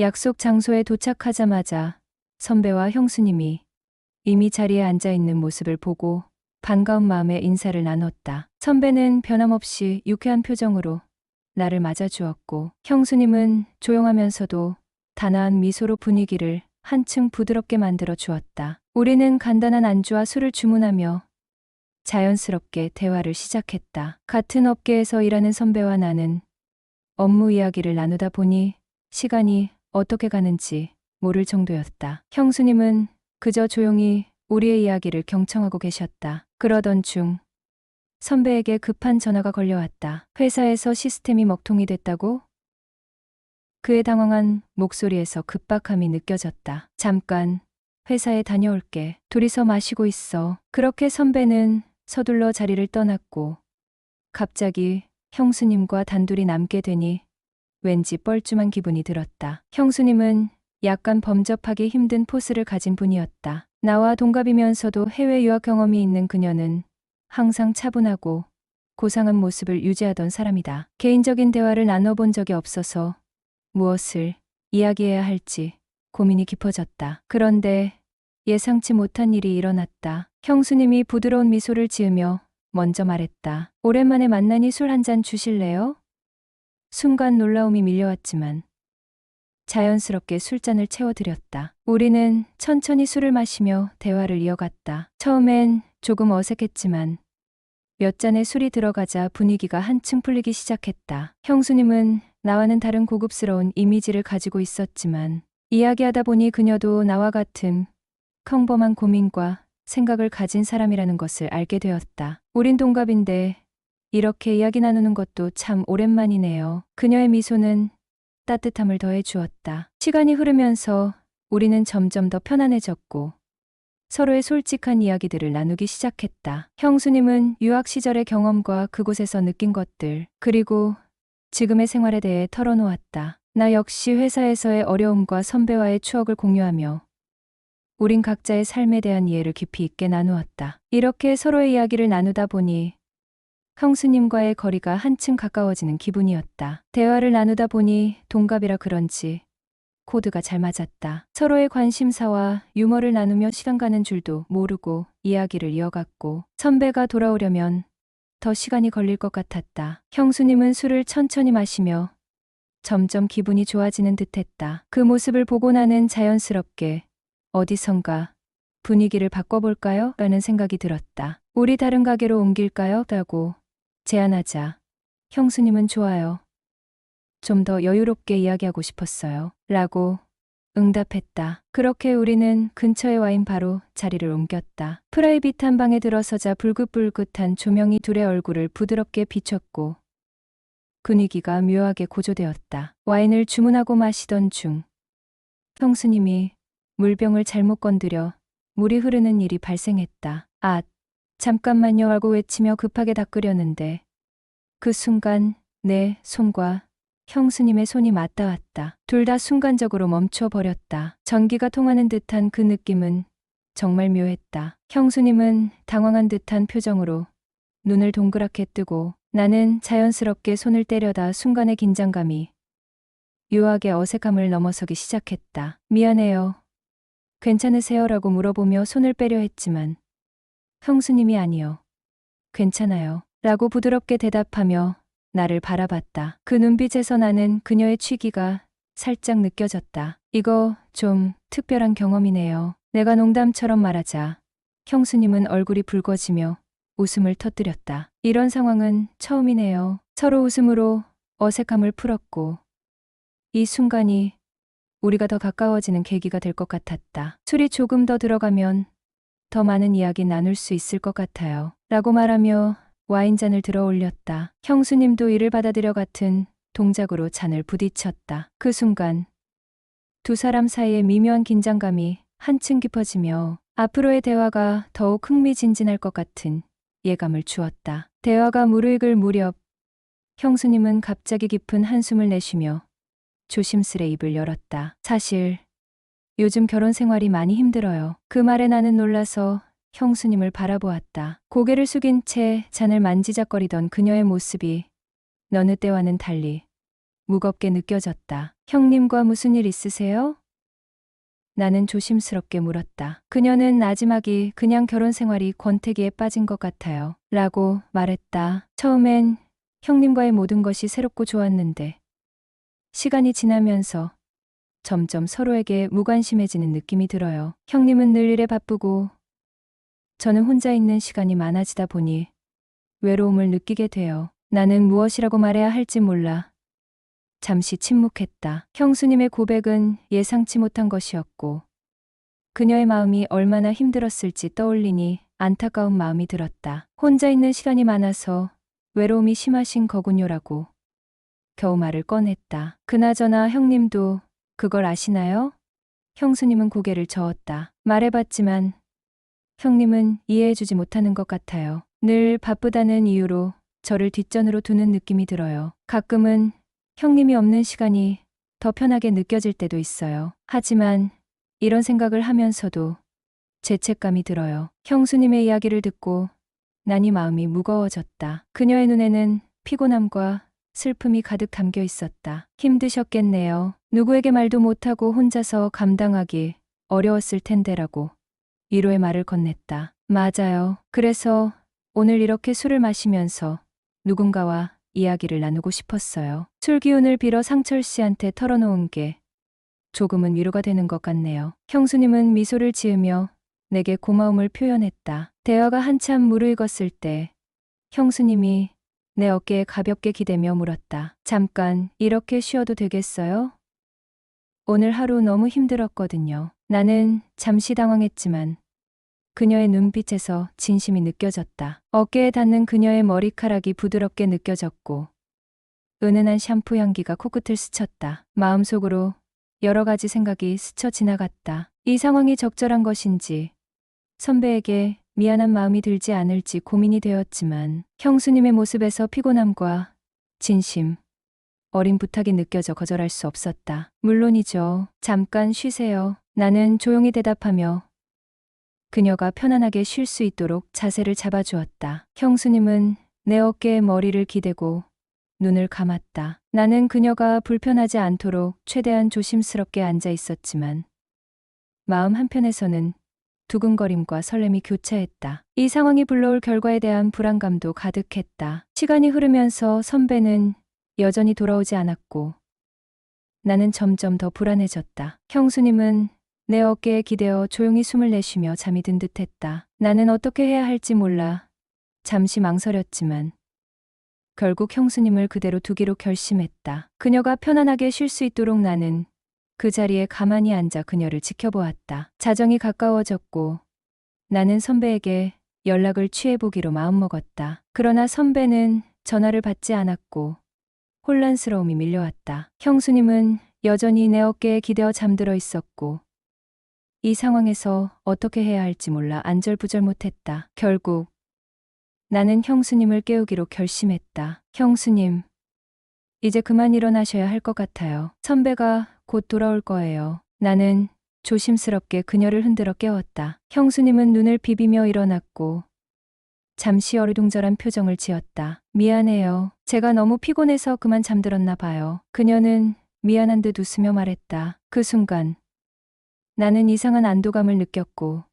약속 장소에 도착하자마자 선배와 형수님이 이미 자리에 앉아 있는 모습을 보고 반가운 마음에 인사를 나눴다. 선배는 변함없이 유쾌한 표정으로 나를 맞아주었고 형수님은 조용하면서도 단아한 미소로 분위기를 한층 부드럽게 만들어 주었다. 우리는 간단한 안주와 술을 주문하며 자연스럽게 대화를 시작했다. 같은 업계에서 일하는 선배와 나는 업무 이야기를 나누다 보니 시간이 어떻게 가는지 모를 정도였다. 형수님은 그저 조용히 우리의 이야기를 경청하고 계셨다. 그러던 중 선배에게 급한 전화가 걸려왔다. 회사에서 시스템이 먹통이 됐다고? 그의 당황한 목소리에서 급박함이 느껴졌다. 잠깐 회사에 다녀올게. 둘이서 마시고 있어. 그렇게 선배는 서둘러 자리를 떠났고 갑자기 형수님과 단둘이 남게 되니 왠지 뻘쭘한 기분이 들었다. 형수님은 약간 범접하기 힘든 포스를 가진 분이었다. 나와 동갑이면서도 해외 유학 경험이 있는 그녀는 항상 차분하고 고상한 모습을 유지하던 사람이다. 개인적인 대화를 나눠본 적이 없어서 무엇을 이야기해야 할지 고민이 깊어졌다. 그런데 예상치 못한 일이 일어났다. 형수님이 부드러운 미소를 지으며 먼저 말했다. 오랜만에 만나니 술 한 잔 주실래요? 순간 놀라움이 밀려왔지만 자연스럽게 술잔을 채워드렸다. 우리는 천천히 술을 마시며 대화를 이어갔다. 처음엔 조금 어색했지만 몇 잔의 술이 들어가자 분위기가 한층 풀리기 시작했다. 형수님은 나와는 다른 고급스러운 이미지를 가지고 있었지만 이야기하다 보니 그녀도 나와 같은 평범한 고민과 생각을 가진 사람이라는 것을 알게 되었다. 우린 동갑인데 이렇게 이야기 나누는 것도 참 오랜만이네요. 그녀의 미소는 따뜻함을 더해 주었다. 시간이 흐르면서 우리는 점점 더 편안해졌고 서로의 솔직한 이야기들을 나누기 시작했다. 형수님은 유학 시절의 경험과 그곳에서 느낀 것들, 그리고 지금의 생활에 대해 털어놓았다. 나 역시 회사에서의 어려움과 선배와의 추억을 공유하며 우린 각자의 삶에 대한 이해를 깊이 있게 나누었다. 이렇게 서로의 이야기를 나누다 보니 형수님과의 거리가 한층 가까워지는 기분이었다. 대화를 나누다 보니 동갑이라 그런지 코드가 잘 맞았다. 서로의 관심사와 유머를 나누며 시간 가는 줄도 모르고 이야기를 이어갔고 선배가 돌아오려면 더 시간이 걸릴 것 같았다. 형수님은 술을 천천히 마시며 점점 기분이 좋아지는 듯했다. 그 모습을 보고 나는 자연스럽게 어디선가 분위기를 바꿔볼까요? 라는 생각이 들었다. 우리 다른 가게로 옮길까요? 라고 제안하자 형수님은 좋아요. 좀 더 여유롭게 이야기하고 싶었어요. 라고 응답했다. 그렇게 우리는 근처에 와인 바로 자리를 옮겼다. 프라이빗한 방에 들어서자 불긋불긋한 조명이 둘의 얼굴을 부드럽게 비췄고 분위기가 묘하게 고조되었다. 와인을 주문하고 마시던 중 형수님이 물병을 잘못 건드려 물이 흐르는 일이 발생했다. 아, 잠깐만요 하고 외치며 급하게 닦으려는데 그 순간 내 손과 형수님의 손이 맞닿았다. 둘 다 순간적으로 멈춰 버렸다. 전기가 통하는 듯한 그 느낌은 정말 묘했다. 형수님은 당황한 듯한 표정으로 눈을 동그랗게 뜨고 나는 자연스럽게 손을 때려다 순간의 긴장감이 묘하게 어색함을 넘어서기 시작했다. 미안해요. 괜찮으세요 라고 물어보며 손을 빼려 했지만 형수님이 아니요. 괜찮아요. 라고 부드럽게 대답하며 나를 바라봤다. 그 눈빛에서 나는 그녀의 취기가 살짝 느껴졌다. 이거 좀 특별한 경험이네요. 내가 농담처럼 말하자 형수님은 얼굴이 붉어지며 웃음을 터뜨렸다. 이런 상황은 처음이네요. 서로 웃음으로 어색함을 풀었고 이 순간이 우리가 더 가까워지는 계기가 될 것 같았다. 술이 조금 더 들어가면 더 많은 이야기 나눌 수 있을 것 같아요. 라고 말하며 와인잔을 들어 올렸다. 형수님도 이를 받아들여 같은 동작으로 잔을 부딪혔다. 그 순간 두 사람 사이의 미묘한 긴장감이 한층 깊어지며 앞으로의 대화가 더욱 흥미진진할 것 같은 예감을 주었다. 대화가 무르익을 무렵 형수님은 갑자기 깊은 한숨을 내쉬며 조심스레 입을 열었다. 사실 요즘 결혼 생활이 많이 힘들어요. 그 말에 나는 놀라서 형수님을 바라보았다. 고개를 숙인 채 잔을 만지작거리던 그녀의 모습이 너느 때와는 달리 무겁게 느껴졌다. 형님과 무슨 일 있으세요? 나는 조심스럽게 물었다. 그녀는 나지막이 그냥 결혼 생활이 권태기에 빠진 것 같아요. 라고 말했다. 처음엔 형님과의 모든 것이 새롭고 좋았는데, 시간이 지나면서 점점 서로에게 무관심해지는 느낌이 들어요. 형님은 늘 일에 바쁘고, 저는 혼자 있는 시간이 많아지다 보니 외로움을 느끼게 돼요. 나는 무엇이라고 말해야 할지 몰라. 잠시 침묵했다. 형수님의 고백은 예상치 못한 것이었고, 그녀의 마음이 얼마나 힘들었을지 떠올리니 안타까운 마음이 들었다. 혼자 있는 시간이 많아서 외로움이 심하신 거군요라고 겨우 말을 꺼냈다. 그나저나 형님도 그걸 아시나요? 형수님은 고개를 저었다. 말해봤지만 형님은 이해해주지 못하는 것 같아요. 늘 바쁘다는 이유로 저를 뒷전으로 두는 느낌이 들어요. 가끔은 형님이 없는 시간이 더 편하게 느껴질 때도 있어요. 하지만 이런 생각을 하면서도 죄책감이 들어요. 형수님의 이야기를 듣고 나니 마음이 무거워졌다. 그녀의 눈에는 피곤함과 슬픔이 가득 담겨 있었다. 힘드셨겠네요. 누구에게 말도 못하고 혼자서 감당하기 어려웠을 텐데라고 위로의 말을 건넸다. 맞아요. 그래서 오늘 이렇게 술을 마시면서 누군가와 이야기를 나누고 싶었어요. 술 기운을 빌어 상철 씨한테 털어놓은 게 조금은 위로가 되는 것 같네요. 형수님은 미소를 지으며 내게 고마움을 표현했다. 대화가 한참 무르익었을 때 형수님이 내 어깨에 가볍게 기대며 물었다. 잠깐 이렇게 쉬어도 되겠어요? 오늘 하루 너무 힘들었거든요. 나는 잠시 당황했지만 그녀의 눈빛에서 진심이 느껴졌다. 어깨에 닿는 그녀의 머리카락이 부드럽게 느껴졌고 은은한 샴푸 향기가 코끝을 스쳤다. 마음속으로 여러 가지 생각이 스쳐 지나갔다. 이 상황이 적절한 것인지 선배에게 미안한 마음이 들지 않을지 고민이 되었지만 형수님의 모습에서 피곤함과 진심, 어린 부탁이 느껴져 거절할 수 없었다. 물론이죠. 잠깐 쉬세요. 나는 조용히 대답하며 그녀가 편안하게 쉴 수 있도록 자세를 잡아주었다. 형수님은 내 어깨에 머리를 기대고 눈을 감았다. 나는 그녀가 불편하지 않도록 최대한 조심스럽게 앉아 있었지만 마음 한편에서는 두근거림과 설렘이 교차했다. 이 상황이 불러올 결과에 대한 불안감도 가득했다. 시간이 흐르면서 선배는 여전히 돌아오지 않았고 나는 점점 더 불안해졌다. 형수님은 내 어깨에 기대어 조용히 숨을 내쉬며 잠이 든 듯했다. 나는 어떻게 해야 할지 몰라 잠시 망설였지만 결국 형수님을 그대로 두기로 결심했다. 그녀가 편안하게 쉴 수 있도록 나는 그 자리에 가만히 앉아 그녀를 지켜보았다. 자정이 가까워졌고 나는 선배에게 연락을 취해보기로 마음먹었다. 그러나 선배는 전화를 받지 않았고 혼란스러움이 밀려왔다. 형수님은 여전히 내 어깨에 기대어 잠들어 있었고 이 상황에서 어떻게 해야 할지 몰라 안절부절 못했다. 결국 나는 형수님을 깨우기로 결심했다. 형수님, 이제 그만 일어나셔야 할 것 같아요. 선배가 곧 돌아올 거예요. 나는 조심스럽게 그녀를 흔들어 깨웠다. 형수님은 눈을 비비며 일어났고 잠시 어리둥절한 표정을 지었다. 미안해요. 제가 너무 피곤해서 그만 잠들었나 봐요. 그녀는 미안한 듯 웃으며 말했다. 그 순간 나는 이상한 안도감을 느꼈고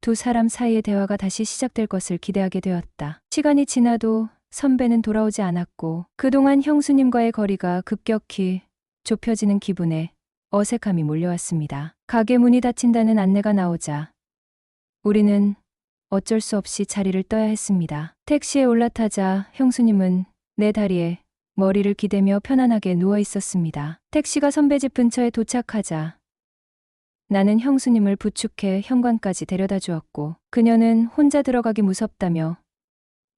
두 사람 사이의 대화가 다시 시작될 것을 기대하게 되었다. 시간이 지나도 선배는 돌아오지 않았고 그동안 형수님과의 거리가 급격히 좁혀지는 기분에 어색함이 몰려왔습니다. 가게 문이 닫힌다는 안내가 나오자 우리는 어쩔 수 없이 자리를 떠야 했습니다. 택시에 올라타자 형수님은 내 다리에 머리를 기대며 편안하게 누워 있었습니다. 택시가 선배 집 근처에 도착하자 나는 형수님을 부축해 현관까지 데려다 주었고 그녀는 혼자 들어가기 무섭다며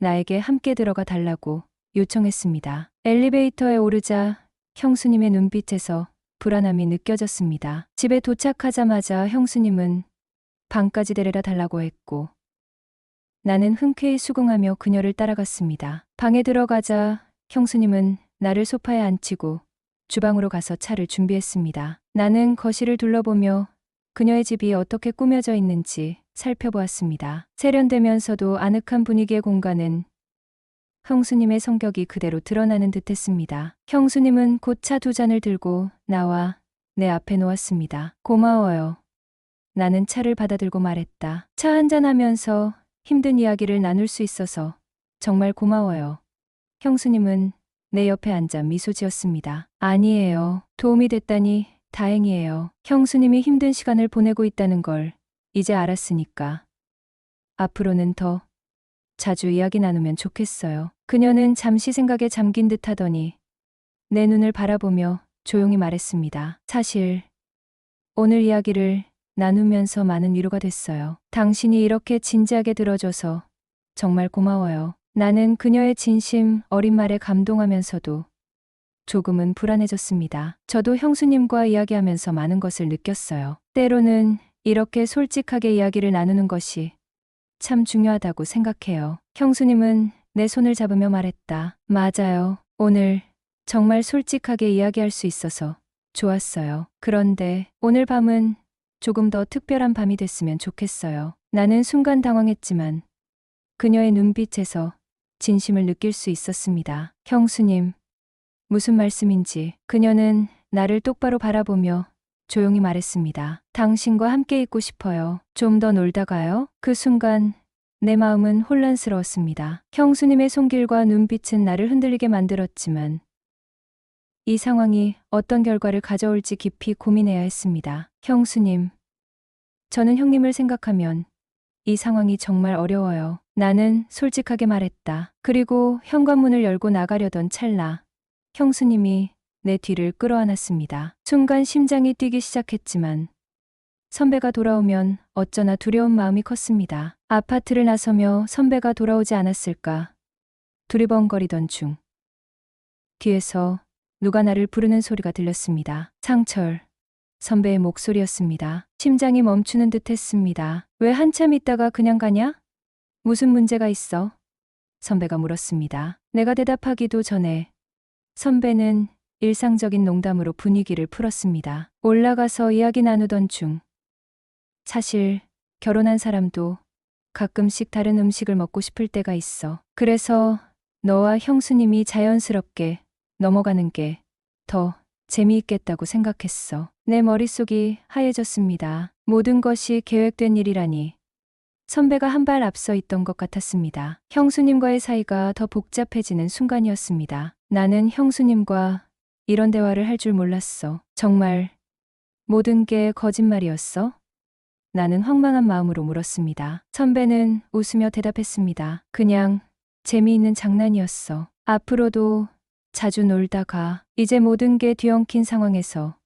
나에게 함께 들어가 달라고 요청했습니다. 엘리베이터에 오르자 형수님의 눈빛에서 불안함이 느껴졌습니다. 집에 도착하자마자 형수님은 방까지 데려다 달라고 했고 나는 흔쾌히 수긍하며 그녀를 따라갔습니다. 방에 들어가자 형수님은 나를 소파에 앉히고 주방으로 가서 차를 준비했습니다. 나는 거실을 둘러보며 그녀의 집이 어떻게 꾸며져 있는지 살펴보았습니다. 세련되면서도 아늑한 분위기의 공간은 형수님의 성격이 그대로 드러나는 듯 했습니다. 형수님은 곧 차 두 잔을 들고 나와 내 앞에 놓았습니다. 고마워요. 나는 차를 받아들고 말했다. 차 한 잔 하면서 힘든 이야기를 나눌 수 있어서 정말 고마워요. 형수님은 내 옆에 앉아 미소 지었습니다. 아니에요. 도움이 됐다니 다행이에요. 형수님이 힘든 시간을 보내고 있다는 걸 이제 알았으니까. 앞으로는 더 자주 이야기 나누면 좋겠어요. 그녀는 잠시 생각에 잠긴 듯 하더니 내 눈을 바라보며 조용히 말했습니다. 사실 오늘 이야기를 나누면서 많은 위로가 됐어요. 당신이 이렇게 진지하게 들어줘서 정말 고마워요. 나는 그녀의 진심 어린 말에 감동하면서도 조금은 불안해졌습니다. 저도 형수님과 이야기하면서 많은 것을 느꼈어요. 때로는 이렇게 솔직하게 이야기를 나누는 것이 참 중요하다고 생각해요. 형수님은 내 손을 잡으며 말했다. 맞아요. 오늘 정말 솔직하게 이야기할 수 있어서 좋았어요. 그런데 오늘 밤은 조금 더 특별한 밤이 됐으면 좋겠어요. 나는 순간 당황했지만 그녀의 눈빛에서 진심을 느낄 수 있었습니다. 형수님, 무슨 말씀인지 그녀는 나를 똑바로 바라보며 조용히 말했습니다. 당신과 함께 있고 싶어요. 좀 더 놀다 가요? 그 순간 내 마음은 혼란스러웠습니다. 형수님의 손길과 눈빛은 나를 흔들리게 만들었지만 이 상황이 어떤 결과를 가져올지 깊이 고민해야 했습니다. 형수님, 저는 형님을 생각하면 이 상황이 정말 어려워요. 나는 솔직하게 말했다. 그리고 현관문을 열고 나가려던 찰나 형수님이 내 뒤를 끌어안았습니다. 순간 심장이 뛰기 시작했지만 선배가 돌아오면 어쩌나 두려운 마음이 컸습니다. 아파트를 나서며 선배가 돌아오지 않았을까 두리번거리던 중 뒤에서 누가 나를 부르는 소리가 들렸습니다. 상철 선배의 목소리였습니다. 심장이 멈추는 듯 했습니다. 왜 한참 있다가 그냥 가냐? 무슨 문제가 있어? 선배가 물었습니다. 내가 대답하기도 전에 선배는 일상적인 농담으로 분위기를 풀었습니다. 올라가서 이야기 나누던 중 사실 결혼한 사람도 가끔씩 다른 음식을 먹고 싶을 때가 있어. 그래서 너와 형수님이 자연스럽게 넘어가는 게 더 재미있겠다고 생각했어. 내 머릿속이 하얘졌습니다. 모든 것이 계획된 일이라니. 선배가 한 발 앞서 있던 것 같았습니다. 형수님과의 사이가 더 복잡해지는 순간이었습니다. 나는 형수님과 이런 대화를 할 줄 몰랐어. 정말 모든 게 거짓말이었어? 나는 황망한 마음으로 물었습니다. 선배는 웃으며 대답했습니다. 그냥 재미있는 장난이었어. 앞으로도 자주 놀다가 이제 모든 게 뒤엉킨 상황에서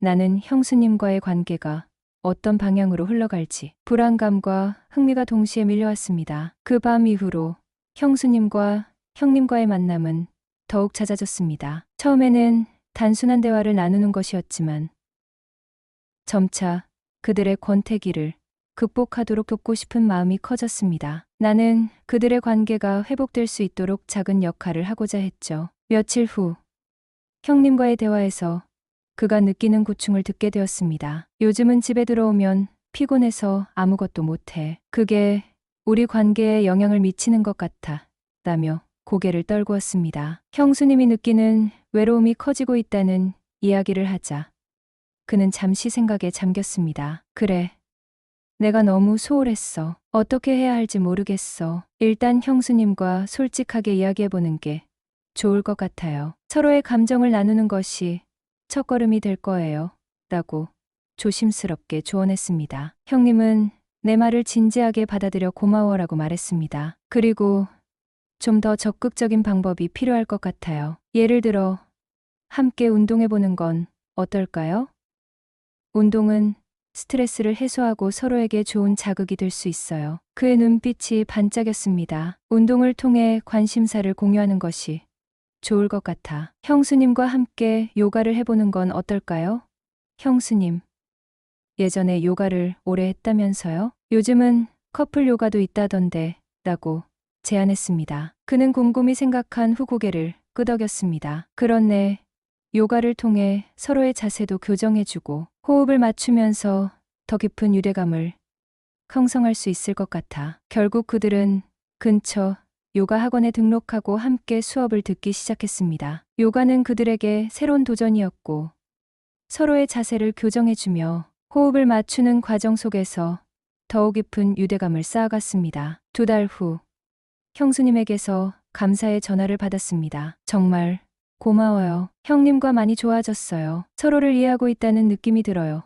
나는 형수님과의 관계가 어떤 방향으로 흘러갈지 불안감과 흥미가 동시에 밀려왔습니다. 그 밤 이후로 형수님과 형님과의 만남은 더욱 잦아졌습니다. 처음에는 단순한 대화를 나누는 것이었지만 점차 그들의 권태기를 극복하도록 돕고 싶은 마음이 커졌습니다. 나는 그들의 관계가 회복될 수 있도록 작은 역할을 하고자 했죠. 며칠 후 형님과의 대화에서 그가 느끼는 고충을 듣게 되었습니다. 요즘은 집에 들어오면 피곤해서 아무것도 못해. 그게 우리 관계에 영향을 미치는 것 같아. 라며 고개를 떨구었습니다. 형수님이 느끼는 외로움이 커지고 있다는 이야기를 하자. 그는 잠시 생각에 잠겼습니다. 그래. 내가 너무 소홀했어. 어떻게 해야 할지 모르겠어. 일단 형수님과 솔직하게 이야기해보는 게 좋을 것 같아요. 서로의 감정을 나누는 것이 첫걸음이 될 거예요. 라고 조심스럽게 조언했습니다. 형님은 내 말을 진지하게 받아들여 고마워라고 말했습니다. 그리고 좀 더 적극적인 방법이 필요할 것 같아요. 예를 들어, 함께 운동해보는 건 어떨까요? 운동은 스트레스를 해소하고 서로에게 좋은 자극이 될 수 있어요. 그의 눈빛이 반짝였습니다. 운동을 통해 관심사를 공유하는 것이 좋을 것 같아. 형수님과 함께 요가를 해보는 건 어떨까요? 형수님. 예전에 요가를 오래 했다면서요? 요즘은 커플 요가도 있다던데, 라고 제안했습니다. 그는 곰곰이 생각한 후 고개를 끄덕였습니다. 그렇네. 요가를 통해 서로의 자세도 교정해주고 호흡을 맞추면서 더 깊은 유대감을 형성할 수 있을 것 같아. 결국 그들은 근처 요가 학원에 등록하고 함께 수업을 듣기 시작했습니다. 요가는 그들에게 새로운 도전이었고 서로의 자세를 교정해주며 호흡을 맞추는 과정 속에서 더욱 깊은 유대감을 쌓아갔습니다. 두 달 후 형수님에게서 감사의 전화를 받았습니다. 정말 고마워요. 형님과 많이 좋아졌어요. 서로를 이해하고 있다는 느낌이 들어요.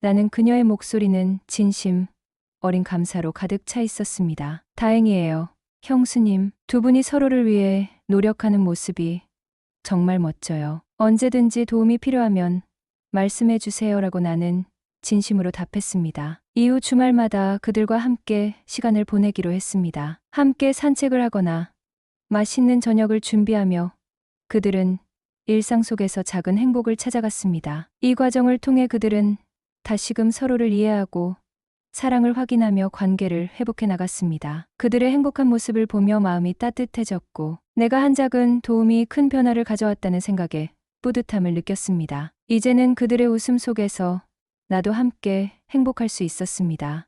나는 그녀의 목소리는 진심, 어린 감사로 가득 차 있었습니다. 다행이에요. 형수님, 두 분이 서로를 위해 노력하는 모습이 정말 멋져요. 언제든지 도움이 필요하면 말씀해 주세요라고 나는 진심으로 답했습니다. 이후 주말마다 그들과 함께 시간을 보내기로 했습니다. 함께 산책을 하거나 맛있는 저녁을 준비하며 그들은 일상 속에서 작은 행복을 찾아갔습니다. 이 과정을 통해 그들은 다시금 서로를 이해하고 사랑을 확인하며 관계를 회복해 나갔습니다. 그들의 행복한 모습을 보며 마음이 따뜻해졌고 내가 한 작은 도움이 큰 변화를 가져왔다는 생각에 뿌듯함을 느꼈습니다. 이제는 그들의 웃음 속에서 나도 함께 행복할 수 있었습니다.